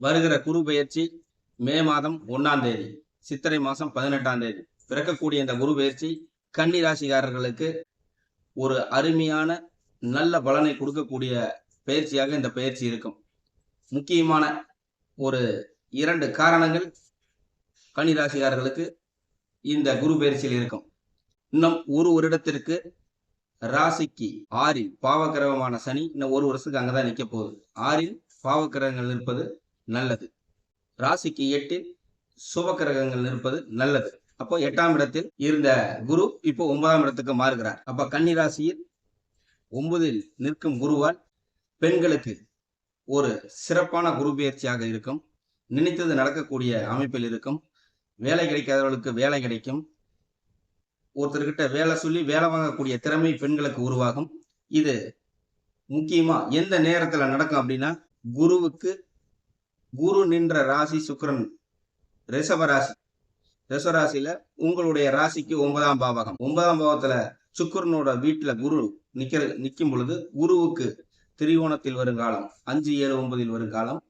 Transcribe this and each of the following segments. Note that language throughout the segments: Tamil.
வருகிற குரு பயிற்சி மே மாதம் ஒன்னாம் தேதி சித்திரை மாதம் பதினெட்டாம் தேதி. பிறக்கக்கூடிய இந்த குரு பயிற்சி கன்னி ராசிக்காரர்களுக்கு ஒரு அருமையான நல்ல பலனை கொடுக்கக்கூடிய பயிற்சியாக இந்த பயிற்சி இருக்கும். முக்கியமான ஒரு இரண்டு காரணங்கள் கன்னி ராசிக்காரர்களுக்கு இந்த குரு பயிற்சியில் இருக்கும். இன்னும் ஒரு வருடத்திற்கு ராசிக்கு ஆறில் பாவக்கிரகமான சனி இன்னும் ஒரு வருஷத்துக்கு அங்கதான் நிக்க போகுது. ஆறில் பாவக்கிரகங்கள் இருப்பது நல்லது. ராசிக்கு எட்டில் சுபக்கிரகங்கள் இருப்பது நல்லது. அப்போ எட்டாம் இடத்தில் இருந்த குரு இப்போ ஒன்பதாம் இடத்துக்கு மாறுகிறார். அப்ப கன்னி ராசியில் ஒன்பதில் நிற்கும் குருவால் பெண்களுக்கு ஒரு சிறப்பான குரு பயிற்சியாக இருக்கும். நினைத்தது நடக்கக்கூடிய அமைப்பில் இருக்கும். வேலை கிடைக்காதவர்களுக்கு வேலை கிடைக்கும். ஒருத்தர்கிட்ட வேலை சொல்லி வேலை வாங்கக்கூடிய திறமை பெண்களுக்கு உருவாகும். இது முக்கியமா எந்த நேரத்துல நடக்கும் அப்படின்னா குருவுக்கு குரு நின்ற ராசி சுக்ரன் ரிஷப ராசி. உங்களுடைய ராசிக்கு ஒன்பதாம் பாவகம். ஒன்பதாம் பாவத்துல சுக்கரனோட வீட்டுல குரு நிக்கிற நிக்கும் பொழுது குருவுக்கு திரிகோணத்தில் வருங்காலம் அஞ்சு ஏழு ஒன்பதில் வருங்காலம்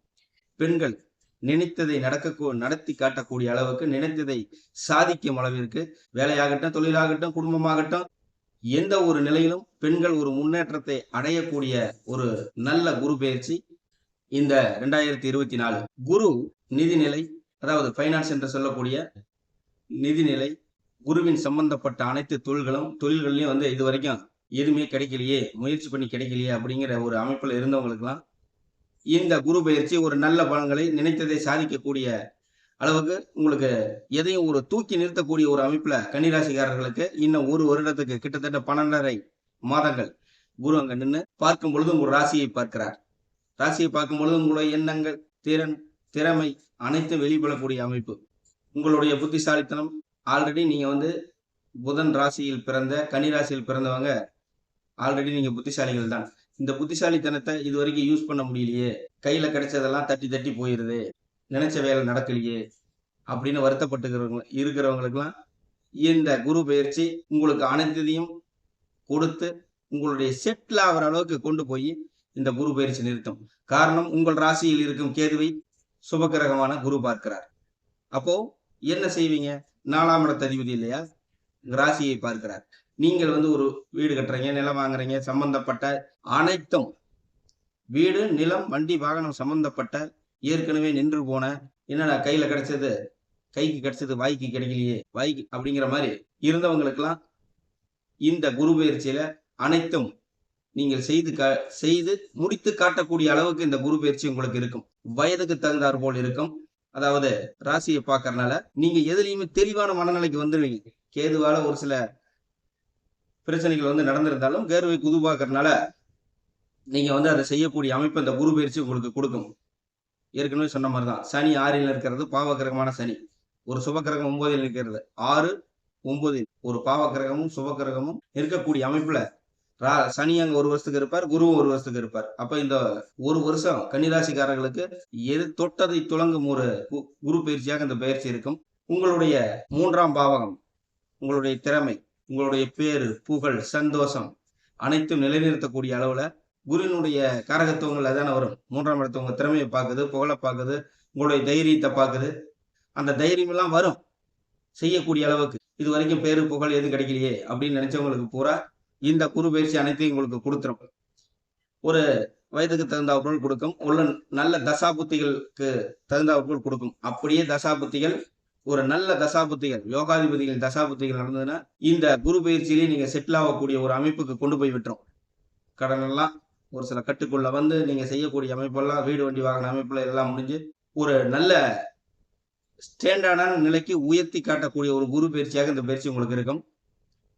பெண்கள் நினைத்ததை நடக்க நடத்தி காட்டக்கூடிய அளவுக்கு நினைத்ததை சாதிக்கும் அளவிற்கு வேலையாகட்டும் தொழிலாகட்டும் குடும்பமாகட்டும் எந்த ஒரு நிலையிலும் பெண்கள் ஒரு முன்னேற்றத்தை அடையக்கூடிய ஒரு நல்ல குரு பயிற்சி இந்த ரெண்டாயிரத்தி இருபத்தி நாலு குரு நிதிநிலை அதாவது ஃபைனான்ஸ் என்று சொல்லக்கூடிய நிதிநிலை குருவின் சம்பந்தப்பட்ட அனைத்து தொழில்களும் தொழில்கள்லையும் வந்து இது வரைக்கும் எதுவுமே கிடைக்கலையே முயற்சி பண்ணி கிடைக்கலையே அப்படிங்கிற ஒரு அமைப்பில் இருந்தவங்களுக்குலாம் இந்த குரு பயிற்சி ஒரு நல்ல பலன்களை நினைத்ததை சாதிக்கக்கூடிய அளவுக்கு உங்களுக்கு எதையும் ஒரு தூக்கி நிறுத்தக்கூடிய ஒரு அமைப்புல கன்னிராசிக்காரர்களுக்கு இன்னும் ஒரு வருடத்துக்கு கிட்டத்தட்ட பன்னெண்டரை மாதங்கள் குரு அங்க நின்று பார்க்கும் பொழுது உங்கள் ராசியை பார்க்கிறார். ராசியை பார்க்கும் பொழுது உங்களுடைய எண்ணங்கள் திறன் திறமை அனைத்தும் வெளிப்படக்கூடிய அமைப்பு. உங்களுடைய புத்திசாலித்தனம் ஆல்ரெடி நீங்க வந்து புதன் ராசியில் பிறந்த கன்னி ராசியில் பிறந்தவங்க ஆல்ரெடி நீங்க புத்திசாலிகள் தான். இந்த புத்திசாலித்தனத்தை இது வரைக்கும் யூஸ் பண்ண முடியலையே. கையில கிடைச்சதெல்லாம் தட்டி தட்டி போயிருது. நினைச்ச வேலை நடக்கலையே அப்படின்னு வருத்தப்பட்டுக்கிறவங்க இருக்கிறவங்களுக்கெல்லாம் இந்த குரு பயிற்சி உங்களுக்கு அனைத்தையும் கொடுத்து உங்களுடைய செட்டில் ஆகிற அளவுக்கு கொண்டு போய் இந்த குரு பயிற்சி நிறுத்தும். காரணம் உங்கள் ராசியில் இருக்கும் கேதுவை சுபகிரகமான குரு பார்க்கிறார். அப்போ என்ன செய்வீங்க? நாலாம் இடத்த அதிபதி இல்லையா? ராசியை பார்க்கிறார். நீங்கள் வந்து ஒரு வீடு கட்டுறீங்க நிலம் வாங்குறீங்க சம்பந்தப்பட்ட அனைத்தும் வீடு நிலம் வண்டி வாகனம் சம்பந்தப்பட்ட ஏற்கனவே நின்று போன என்னடா கையில கிடைச்சது? கைக்கு கிடைச்சது வாய்க்கு கிடைக்கலையே வாய்க்கு அப்படிங்கிற மாதிரி இருந்தவங்களுக்கெல்லாம் இந்த குரு பயிற்சியில அனைத்தும் நீங்கள் செய்து கா செய்து முடித்து காட்டக்கூடிய அளவுக்கு இந்த குரு பயிற்சி உங்களுக்கு இருக்கும். வயதுக்கு தகுந்தார் போல் இருக்கும். அதாவது ராசியை பார்க்கறனால நீங்க எதுலையுமே தெளிவான மனநிலைக்கு வந்துடுவீங்க கேதுவால ஒரு சில பிரச்சனைகள் வந்து நடந்திருந்தாலும் கேர்வை குதுபாக்குறதுனால நீங்க வந்து அதை செய்யக்கூடிய அமைப்பு இந்த குரு பயிற்சி உங்களுக்கு கொடுக்கும். ஏற்கனவே சொன்ன மாதிரி தான் சனி ஆறில் இருக்கிறது பாவகிரகமான சனி. ஒரு சுபக்கிரகம் ஒன்பதில் இருக்கிறது. ஆறு ஒன்பதில் ஒரு பாவக்கிரகமும் சுபக்கிரகமும் இருக்கக்கூடிய அமைப்புல ரா- சனி அங்க ஒரு வருஷத்துக்கு இருப்பார் குருவும் ஒரு வருஷத்துக்கு இருப்பார். அப்ப இந்த ஒரு வருஷம் கன்னிராசிக்காரர்களுக்கு எது தொட்டதை துளங்கும் ஒரு குரு பயிற்சியாக இந்த பயிற்சி இருக்கும். உங்களுடைய மூன்றாம் பாவகம் உங்களுடைய திறமை உங்களுடைய பேரு புகழ் சந்தோஷம் அனைத்தும் நிலைநிறுத்தக்கூடிய அளவுல குருவினுடைய காரகத்துவங்கள் அதான வரும். மூன்றாம் இடத்து உங்க திறமையை பார்க்குது புகழை பார்க்குது உங்களுடைய தைரியத்தை பார்க்குது. அந்த தைரியம் எல்லாம் வரும். செய்யக்கூடிய அளவுக்கு. இது வரைக்கும் பேரு புகழ் எதுவும் கிடைக்கலையே அப்படின்னு நினைச்சவங்களுக்கு பூரா இந்த குரு பயிற்சி அனைத்தையும் உங்களுக்கு கொடுத்துரும். ஒரு வயதுக்கு தகுந்தாற்போல் கொடுக்கும். உள்ள நல்ல தசாபுத்திகளுக்கு தகுந்தாற்போல் கொடுக்கும். அப்படியே தசாபுத்திகள் ஒரு நல்ல தசாபுத்திகள் யோகாதிபதிகள் தசாபுத்திகள் நடந்ததுன்னா இந்த குரு பயிற்சியிலேயே நீங்க செட்டில் ஆகக்கூடிய ஒரு அமைப்புக்கு கொண்டு போய் விட்டுரும். கடனெல்லாம் ஒரு சில கட்டுக்குள்ள வந்து நீங்க செய்யக்கூடிய அமைப்பெல்லாம் வீடு வண்டி வாகன அமைப்புல எல்லாம் முடிஞ்சு ஒரு நல்ல ஸ்டாண்டர்டான நிலைக்கு உயர்த்தி காட்டக்கூடிய ஒரு குரு பயிற்சியாக இந்த பயிற்சி உங்களுக்கு இருக்கும்.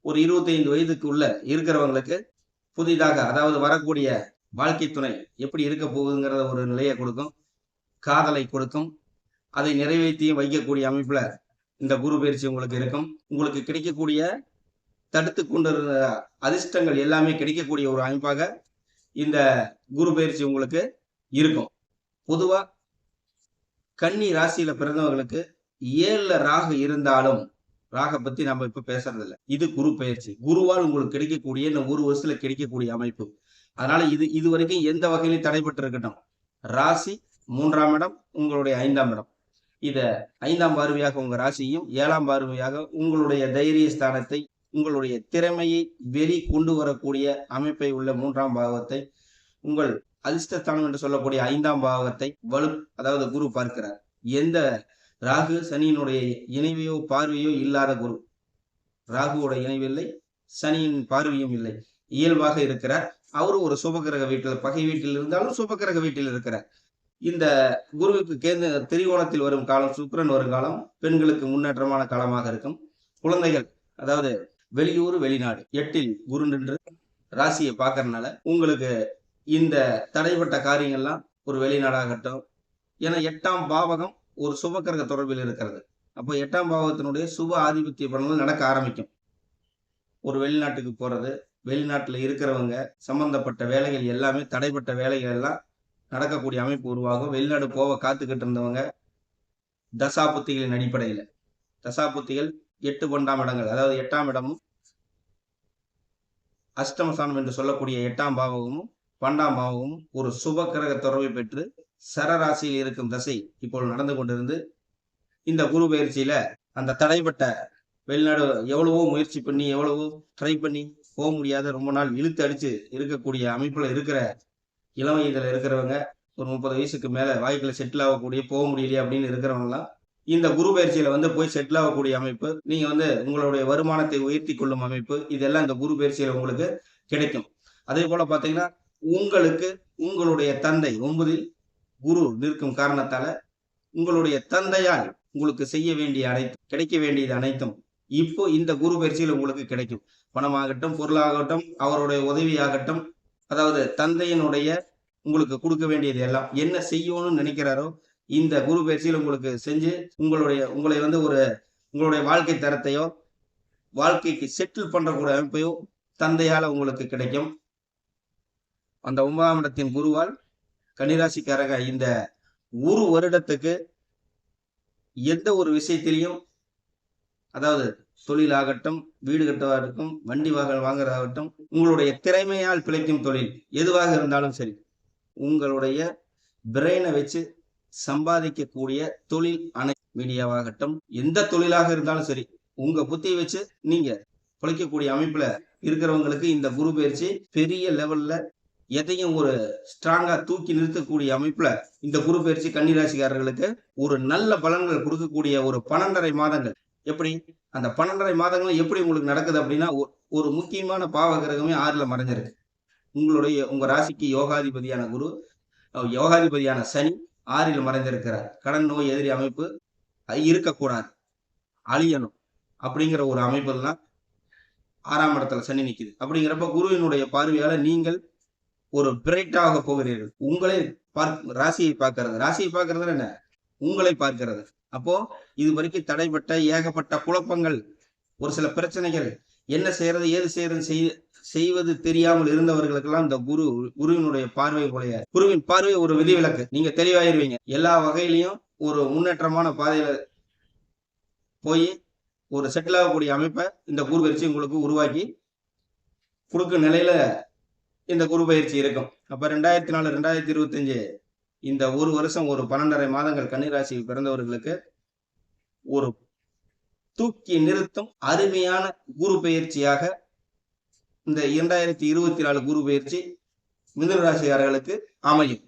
ஒரு இருபத்தைந்து வயதுக்கு உள்ள இருக்கிறவங்களுக்கு புதிதாக அதாவது வரக்கூடிய வாழ்க்கை துணை எப்படி இருக்க போகுதுங்கிறத ஒரு நிலையை கொடுக்கும் காதலை கொடுக்கும். அதை நிறைவேற்றியும் வைக்கக்கூடிய அமைப்புல இந்த குரு பயிற்சி உங்களுக்கு இருக்கும். உங்களுக்கு கிடைக்கக்கூடிய தடுத்து கொண்டிருந்த அதிர்ஷ்டங்கள் எல்லாமே கிடைக்கக்கூடிய ஒரு அமைப்பாக இந்த குரு பயிற்சி உங்களுக்கு இருக்கும். பொதுவா கன்னி ராசியில பிறந்தவங்களுக்கு ஏழுல ராகு இருந்தாலும் ராக பத்தி நம்ம இப்ப பேசுறது இல்ல இது குரு பயிற்சி. குருவால் உங்களுக்கு கிடைக்கக்கூடிய இந்த ஒரு வருஷத்துல கிடைக்கக்கூடிய அமைப்பு. அதனால இது இது வரைக்கும் எந்த வகையிலும் தடைபட்டு இருக்கட்டும். ராசி மூன்றாம் இடம் உங்களுடைய ஐந்தாம் இடம். இத ஐந்தாம் பார்வையாக உங்க ராசியும் ஏழாம் பார்வையாக உங்களுடைய தைரிய ஸ்தானத்தை உங்களுடைய திறமையை வெளி கொண்டு வரக்கூடிய அமைப்பை உள்ள மூன்றாம் பாகத்தை உங்கள் அதிர்ஷ்டஸ்தானம் என்று சொல்லக்கூடிய ஐந்தாம் பாவத்தை வலு அதாவது குரு பார்க்கிறார். எந்த ராகு சனியினுடைய இணைவையோ பார்வையோ இல்லாத குரு. ராகுவோட இணைவில்லை சனியின் பார்வையும் இல்லை. இயல்பாக இருக்கிறார். அவரு ஒரு சுபகிரக வீட்டில் பகை வீட்டில் இருந்தாலும் சுபகிரக வீட்டில் இருக்கிறார். இந்த குருவுக்கு கேந்த திரிகோணத்தில் வரும் காலம் சுக்கரன் வரும் காலம் பெண்களுக்கு முன்னேற்றமான காலமாக இருக்கும். குழந்தைகள் அதாவது வெளியூர் வெளிநாடு எட்டில் குரு நின்று ராசியை பார்க்கறதுனால உங்களுக்கு இந்த தடைப்பட்ட காரியங்கள்லாம் ஒரு வெளிநாடாகட்டும் ஏன்னா எட்டாம் பாவகம் ஒரு சுபக்கிரக தொடர்பில் இருக்கிறது. அப்போ எட்டாம் பாவத்தினுடைய சுப ஆதிபத்திய பலன்கள் நடக்க ஆரம்பிக்கும். ஒரு வெளிநாட்டுக்கு போறது வெளிநாட்டுல இருக்கிறவங்க சம்பந்தப்பட்ட வேலைகள் எல்லாமே தடைப்பட்ட வேலைகள் எல்லாம் நடக்கக்கூடிய அமைப்பு உருவாகும். வெளிநாடு போக காத்துக்கிட்டு இருந்தவங்க தசாபுத்திகளின் அடிப்படையில். தசாபுத்திகள் எட்டு பன்னெண்டாம் இடங்கள் அதாவது எட்டாம் இடமும் அஷ்டமஸ்தானம் என்று சொல்லக்கூடிய எட்டாம் பாவகமும் பன்னெண்டாம் பாவகமும் ஒரு சுப கிரக தொடர்பை பெற்று சரராசியில் இருக்கும் தசை இப்போ நடந்து கொண்டிருந்து இந்த குரு பயிற்சியில அந்த தடைப்பட்ட வெளிநாடு எவ்வளவோ முயற்சி பண்ணி எவ்வளவோ ட்ரை பண்ணி போக முடியாத ரொம்ப நாள் இழுத்து அடிச்சு இருக்கக்கூடிய அமைப்புல இருக்கிற இளம் இதில் இருக்கிறவங்க ஒரு முப்பது வயசுக்கு மேல வாய்க்குள்ள செட்டில் ஆகக்கூடிய போக முடியலையே அப்படின்னு இருக்கிறவங்கலாம் இந்த குரு பயிற்சியில வந்து போய் செட்டில் ஆகக்கூடிய அமைப்பு நீங்க வந்து உங்களுடைய வருமானத்தை உயர்த்தி கொள்ளும் அமைப்பு இதெல்லாம் இந்த குரு பயிற்சியில உங்களுக்கு கிடைக்கும். அதே போல பாத்தீங்கன்னா உங்களுக்கு உங்களுடைய தந்தை ஒன்பதில் குரு நிற்கும் காரணத்தால உங்களுடைய தந்தையால் உங்களுக்கு செய்ய வேண்டிய அனைத்தும் கிடைக்க வேண்டியது அனைத்தும் இப்போ இந்த குரு பயிற்சியில் உங்களுக்கு கிடைக்கும். பணமாகட்டும் பொருளாகட்டும் அவருடைய உதவியாகட்டும் அதாவது தந்தையினுடைய உங்களுக்கு கொடுக்க வேண்டியது எல்லாம் என்ன செய்யணும்னு நினைக்கிறாரோ இந்த குரு பயிற்சியில் உங்களுக்கு செஞ்சு உங்களுடைய உங்களை வந்து ஒரு உங்களுடைய வாழ்க்கை தரத்தையோ வாழ்க்கைக்கு செட்டில் பண்றக்கூடிய அமைப்பையோ தந்தையால் உங்களுக்கு கிடைக்கும். அந்த ஒன்பதாம் இடத்தின் குருவால் கன்னிராசிக்காரங்க இந்த ஒரு வருடத்துக்கு எந்த ஒரு விஷயத்திலையும் அதாவது தொழிலாகட்டும் வீடு கட்டுவதாகட்டும் வண்டி வாகனம் வாங்குறதாகட்டும் உங்களுடைய திறமையால் பிழைக்கும் தொழில் எதுவாக இருந்தாலும் சரி உங்களுடைய பிரெயினை வச்சு சம்பாதிக்கக்கூடிய தொழில் அணை மீடியாவாகட்டும் எந்த தொழிலாக இருந்தாலும் சரி உங்க புத்தியை வச்சு நீங்க பிழைக்கக்கூடிய அமைப்புல இருக்கிறவங்களுக்கு இந்த குரு பயிற்சி பெரிய லெவல்ல எதையும் ஒரு ஸ்ட்ராங்கா தூக்கி நிறுத்தக்கூடிய அமைப்புல இந்த குரு பயிற்சி கன்னிராசிக்காரர்களுக்கு ஒரு நல்ல பலன்கள் கொடுக்கக்கூடிய ஒரு பன்னெண்டரை மாதங்கள். எப்படி? அந்த பன்னெண்டரை மாதங்கள் எப்படி உங்களுக்கு நடக்குது அப்படின்னா ஒரு முக்கியமான பாவ கிரகமே ஆறுல மறைஞ்சிருக்கு. உங்களுடைய உங்க ராசிக்கு யோகாதிபதியான குரு யோகாதிபதியான சனி ஆறில் மறைந்திருக்கிறார். கடன் நோய் எதிரி அமைப்பு இருக்கக்கூடாது. அழியணும். அப்படிங்கிற ஒரு அமைப்பு தான் ஆறாம் இடத்துல சனி நிற்குது அப்படிங்கிறப்ப குருவினுடைய பார்வையால நீங்கள் ஒரு பிரைட்டாக போகிறீர்கள். உங்களை பார்க்க ராசியை பார்க்கறது. ராசியை பார்க்கறது என்ன? உங்களை பார்க்கிறது. அப்போ இது வரைக்கும் தடைப்பட்ட ஏகப்பட்ட குழப்பங்கள் ஒரு சில பிரச்சனைகள். என்ன செய்யறது ஏது செய்யறது செய்- செய்வது தெரியாமல் இருந்தவர்களுக்கெல்லாம் இந்த குரு குருவினுடைய பார்வை உடைய குருவின் பார்வை ஒரு விதிவிலக்கு. நீங்க தெளிவாயிருவீங்க. எல்லா வகையிலையும் ஒரு முன்னேற்றமான பாதையில போய் ஒரு செட்டில் ஆகக்கூடிய அமைப்பை இந்த குரு பயிற்சி உங்களுக்கு உருவாக்கி குறுக்கு நிலையில இந்த குரு பயிற்சி இருக்கும். அப்ப ரெண்டாயிரத்தி நாலு ரெண்டாயிரத்தி இருபத்தஞ்சு இந்த ஒரு வருஷம் ஒரு பன்னெண்டரை மாதங்கள் கன்னிராசியில் பிறந்தவர்களுக்கு ஒரு தூக்கி நிறுத்தும் அருமையான குரு பயிற்சியாக இந்த இரண்டாயிரத்தி இருபத்தி நாலு குரு பயிற்சி மிதுன ராசிக்காரர்களுக்கு அமையும்.